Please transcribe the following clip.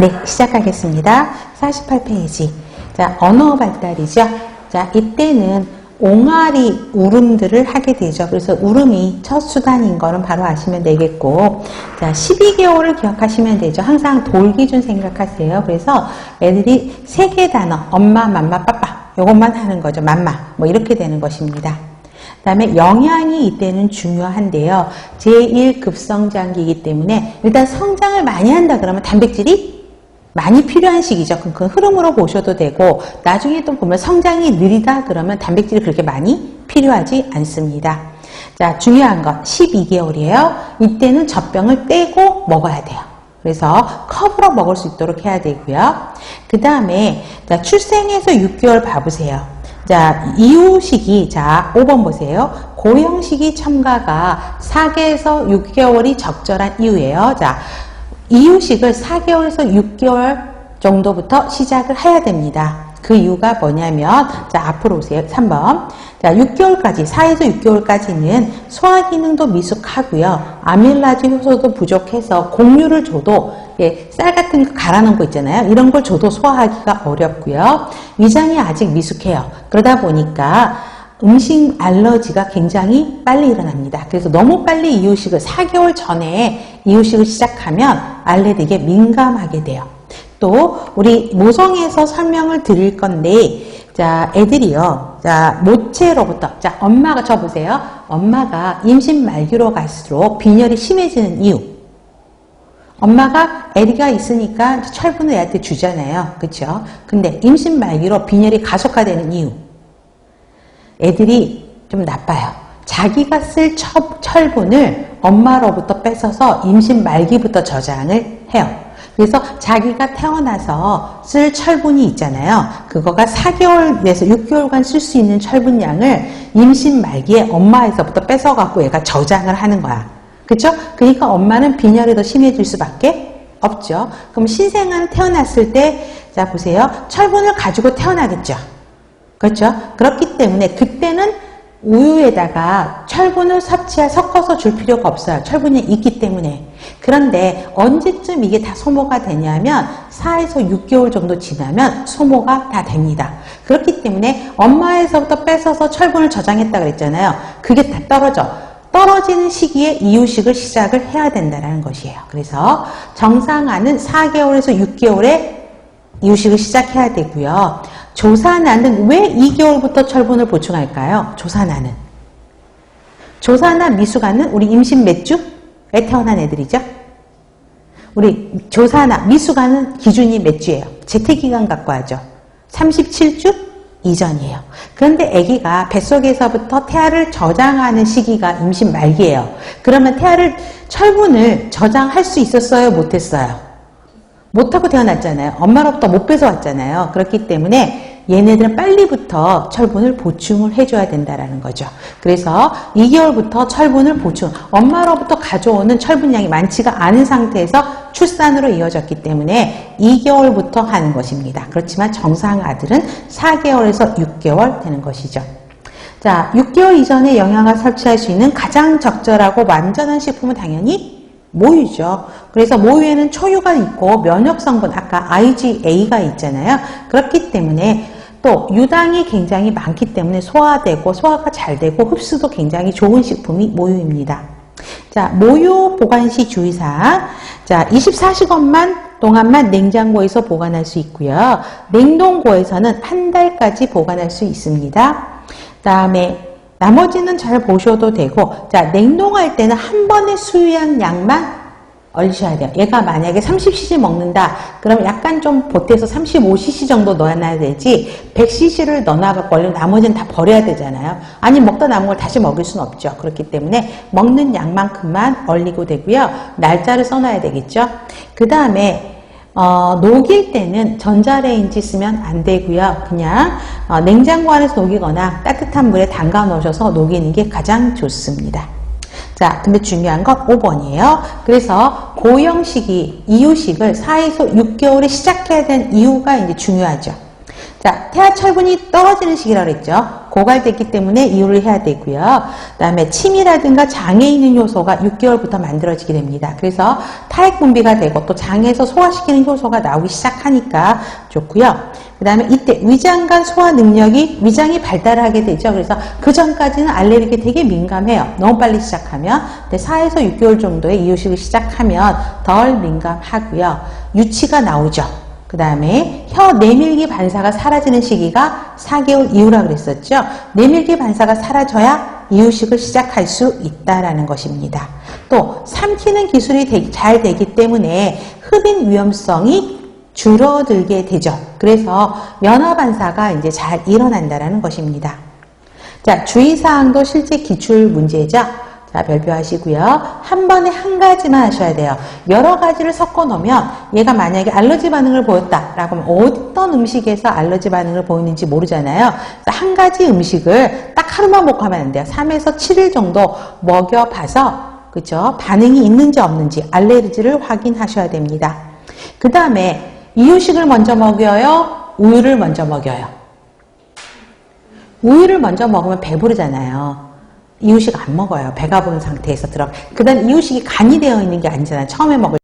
네, 시작하겠습니다. 48페이지. 자, 언어 발달이죠. 자, 이때는 옹알이 울음들을 하게 되죠. 그래서 울음이 첫 수단인 거는 바로 아시면 되겠고, 자, 12개월을 기억하시면 되죠. 항상 돌 기준 생각하세요. 그래서 애들이 세 개 단어, 엄마, 맘마, 빠빠, 요것만 하는 거죠. 맘마, 뭐 이렇게 되는 것입니다. 그 다음에 영양이 이때는 중요한데요. 제1급성장기이기 때문에 일단 성장을 많이 한다 그러면 단백질이 많이 필요한 시기죠. 그 흐름으로 보셔도 되고 나중에 또 보면 성장이 느리다 그러면 단백질이 그렇게 많이 필요하지 않습니다. 자 중요한 건 12개월이에요. 이때는 젖병을 떼고 먹어야 돼요. 그래서 컵으로 먹을 수 있도록 해야 되고요. 그 다음에 출생에서 6개월 봐보세요. 자, 이후식이, 자, 5번 보세요. 고형식이 첨가가 4개에서 6개월이 적절한 이유예요. 자, 이유식을 4개월에서 6개월 정도부터 시작을 해야 됩니다. 그 이유가 뭐냐면, 자, 앞으로 오세요. 3번. 자, 6개월까지, 4에서 6개월까지는 소화 기능도 미숙하고요. 아밀라지 효소도 부족해서 공유를 줘도 예, 쌀 같은 거 갈아 놓은 거 있잖아요. 이런 걸 줘도 소화하기가 어렵고요. 위장이 아직 미숙해요. 그러다 보니까 음식 알러지가 굉장히 빨리 일어납니다. 그래서 너무 빨리 이유식을 4개월 전에 이유식을 시작하면 알레르기에 민감하게 돼요. 또 우리 모성에서 설명을 드릴 건데 자 애들이요. 자 모체로부터 자 엄마가 저 보세요. 엄마가 임신 말기로 갈수록 빈혈이 심해지는 이유. 엄마가 애기가 있으니까 철분을 애한테 주잖아요. 그쵸? 근데 임신 말기로 빈혈이 가속화되는 이유 애들이 좀 나빠요 자기가 쓸 철분을 엄마로부터 뺏어서 임신 말기부터 저장을 해요 그래서 자기가 태어나서 쓸 철분이 있잖아요. 그거가 4개월 내서 6개월간 쓸 수 있는 철분량을 임신 말기에 엄마에서부터 뺏어갖고 얘가 저장을 하는 거야. 그쵸? 그러니까 엄마는 빈혈이 더 심해질 수밖에 없죠. 그럼 신생아는 태어났을 때, 자, 보세요. 철분을 가지고 태어나겠죠. 그렇죠? 그렇기 때문에 그때는 우유에다가 철분을 섭취할 섞어서 줄 필요가 없어요. 철분이 있기 때문에. 그런데 언제쯤 이게 다 소모가 되냐면 4에서 6개월 정도 지나면 소모가 다 됩니다. 그렇기 때문에 엄마에서부터 뺏어서 철분을 저장했다 그랬잖아요. 그게 다 떨어져. 떨어지는 시기에 이유식을 시작을 해야 된다는 것이에요. 그래서 정상화는 4개월에서 6개월에 이유식을 시작해야 되고요. 조산아는 왜 2개월부터 철분을 보충할까요? 조산아는. 조산아, 미숙아는 우리 임신 몇 주에 태어난 애들이죠? 우리 조산아, 미숙아는 기준이 몇 주예요? 재택기간 갖고 하죠. 37주 이전이에요. 그런데 아기가 뱃속에서부터 태아를 저장하는 시기가 임신 말기예요. 그러면 태아를 철분을 저장할 수 있었어요? 못했어요? 못하고 태어났잖아요. 엄마로부터 못 뺏어왔잖아요. 그렇기 때문에 얘네들은 빨리부터 철분을 보충을 해줘야 된다라는 거죠. 그래서 2개월부터 철분을 보충, 엄마로부터 가져오는 철분량이 많지가 않은 상태에서 출산으로 이어졌기 때문에 2개월부터 하는 것입니다. 그렇지만 정상 아들은 4개월에서 6개월 되는 것이죠. 자, 6개월 이전에 영양을 섭취할 수 있는 가장 적절하고 완전한 식품은 당연히 모유죠. 그래서 모유에는 초유가 있고 면역 성분 아까 IgA가 있잖아요. 그렇기 때문에 또 유당이 굉장히 많기 때문에 소화되고 소화가 잘 되고 흡수도 굉장히 좋은 식품이 모유입니다. 자, 모유 보관 시 주의사항. 자, 24시간만 동안만 냉장고에서 보관할 수 있고요. 냉동고에서는 한 달까지 보관할 수 있습니다. 다음에 나머지는 잘 보셔도 되고 자 냉동할 때는 한 번에 수유한 양만 얼리셔야 돼요. 얘가 만약에 30cc 먹는다. 그럼 약간 좀 보태서 35cc 정도 넣어놔야 되지 100cc를 넣어놔갖고 얼른 나머지는 다 버려야 되잖아요. 아니 먹다 남은 걸 다시 먹을 수는 없죠. 그렇기 때문에 먹는 양만큼만 얼리고 되고요. 날짜를 써놔야 되겠죠. 그 다음에 어, 녹일 때는 전자레인지 쓰면 안 되고요. 그냥 어, 냉장고 안에서 녹이거나 따뜻한 물에 담가 놓으셔서 녹이는 게 가장 좋습니다. 자, 근데 중요한 건 5번이에요. 그래서 고형식이 이유식을 4에서 6개월에 시작해야 되는 이유가 이제 중요하죠. 자, 태아 철분이 떨어지는 시기라고 그랬죠. 고갈됐기 때문에 이유를 해야 되고요. 그다음에 침이라든가 장에 있는 효소가 6개월부터 만들어지게 됩니다. 그래서 타액 분비가 되고 또 장에서 소화시키는 효소가 나오기 시작하니까 좋고요. 그다음에 이때 위장간 소화 능력이 위장이 발달하게 되죠. 그래서 그 전까지는 알레르기에 되게 민감해요. 너무 빨리 시작하면. 근데 4에서 6개월 정도에 이유식을 시작하면 덜 민감하고요. 유치가 나오죠. 그 다음에 혀 내밀기 반사가 사라지는 시기가 4개월 이후라 그랬었죠. 내밀기 반사가 사라져야 이유식을 시작할 수 있다라는 것입니다. 또 삼키는 기술이 되- 잘 되기 때문에 흡인 위험성이 줄어들게 되죠. 그래서 면화 반사가 이제 잘 일어난다라는 것입니다. 자, 주의사항도 실제 기출 문제죠. 자, 별표 하시고요. 한 번에 한 가지만 하셔야 돼요. 여러 가지를 섞어 놓으면 얘가 만약에 알러지 반응을 보였다라고 하면 어떤 음식에서 알러지 반응을 보이는지 모르잖아요. 한 가지 음식을 딱 하루만 먹고 하면 안 돼요. 3에서 7일 정도 먹여봐서 그죠? 반응이 있는지 없는지 알레르기를 확인하셔야 됩니다. 그 다음에 이유식을 먼저 먹여요? 우유를 먼저 먹여요? 우유를 먼저 먹으면 배부르잖아요. 이유식 안 먹어요. 배가 부른 상태에서 들어. 그 다음 이유식이 간이 되어 있는 게 아니잖아요. 처음에 먹을